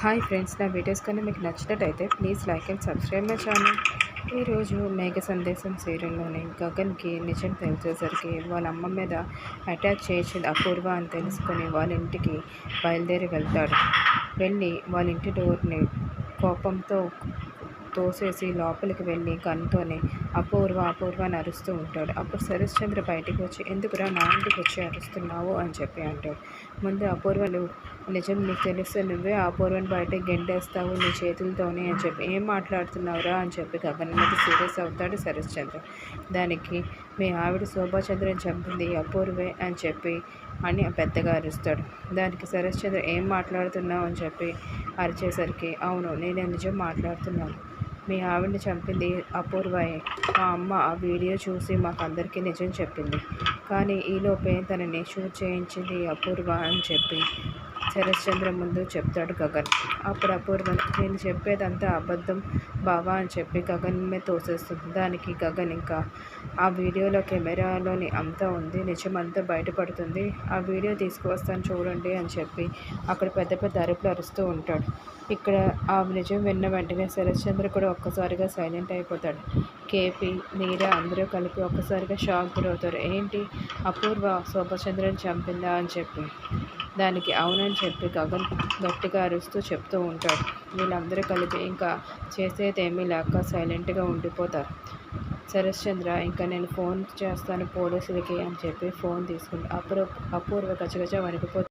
Hi friends నా videos కానీ మీకు నచ్చినట్టయితే please like and subscribe my channel. ఈరోజు మేఘ సందేశం సీరియల్లోని గగన్కి నిజం తెలిసేసరికి వాళ్ళ అమ్మ మీద అటాక్ చేసింది అపూర్వ అని తెలుసుకొని వాళ్ళ ఇంటికి బయలుదేరి వెళ్తాడు. వెళ్ళి వాళ్ళ ఇంటి డోర్ని కోపంతో తోసేసి లోపలికి వెళ్ళి కన్నుతోనే అపూర్వ అపూర్వ అని అరుస్తూ ఉంటాడు. అప్పుడు శరశ్చంద్ర బయటికి వచ్చి ఎందుకురా నా ఇంటికి వచ్చి అరుస్తున్నావు? అని చెప్పి అంటాడు. ముందు అపూర్వలు నిజం నీకు తెలిస్తే నువ్వే అపూర్వని బయటకు గెంటేస్తావు నీ చేతులతోనే అని చెప్పి ఏం మాట్లాడుతున్నావురా? అని చెప్పి గగన్ మీద సీరియస్ అవుతాడు శరశ్చంద్ర. దానికి మీ ఆవిడ శోభాచంద్రని చంపింది అపూర్వే అని చెప్పి అని పెద్దగా అరుస్తాడు. దానికి శరశ్చంద్ర ఏం మాట్లాడుతున్నావు? అని చెప్పి అరిచేసరికి అవును నేను నిజం మాట్లాడుతున్నాను. మీ ఆవిడని చంపింది అపూర్వయే మా అమ్మ ఆ వీడియో చూసి మాకు అందరికీ నిజం చెప్పింది. కానీ ఈలోపే తనని షూట్ చేయించింది అపూర్వ అని చెప్పి. శరశ్చంద్ర ముందు చెప్తాడు గగన్. అప్పుడు అపూర్వం నేను చెప్పేదంతా అబద్ధం బావా అని చెప్పి గగన్ మీద తోసేస్తుంది. దానికి గగన్ ఇంకా ఆ వీడియోలో కెమెరాలోని అంతా ఉంది నిజమంతా బయటపడుతుంది. ఆ వీడియో తీసుకువస్తాను చూడండి అని చెప్పి అక్కడ పెద్ద పెద్ద అరుపులు అరుస్తూ ఉంటాడు. ఇక్కడ ఆ నిజం విన్న వెంటనే శరశ్చంద్ర కూడా ఒక్కసారిగా సైలెంట్ అయిపోతాడు. కేపీ మీరా అందరూ కలిపి ఒక్కసారిగా షాక్ గురవుతారు. ఏంటి? అపూర్వ శోభచంద్రని చంపిందా? అని చెప్పి. దానికి అవునని చెప్పి గగన్ గట్టిగా అరుస్తూ చెప్తూ ఉంటాడు. వీళ్ళందరూ కలిపి ఇంకా చేసేదేమీ లేక సైలెంట్గా ఉండిపోతారు. శరశ్చంద్ర ఇంకా నేను ఫోన్ చేస్తాను పోలీసులకి అని చెప్పి ఫోన్ తీసుకుంటా అప్పుడు అపూర్వ గజగజ వణికిపోతుంది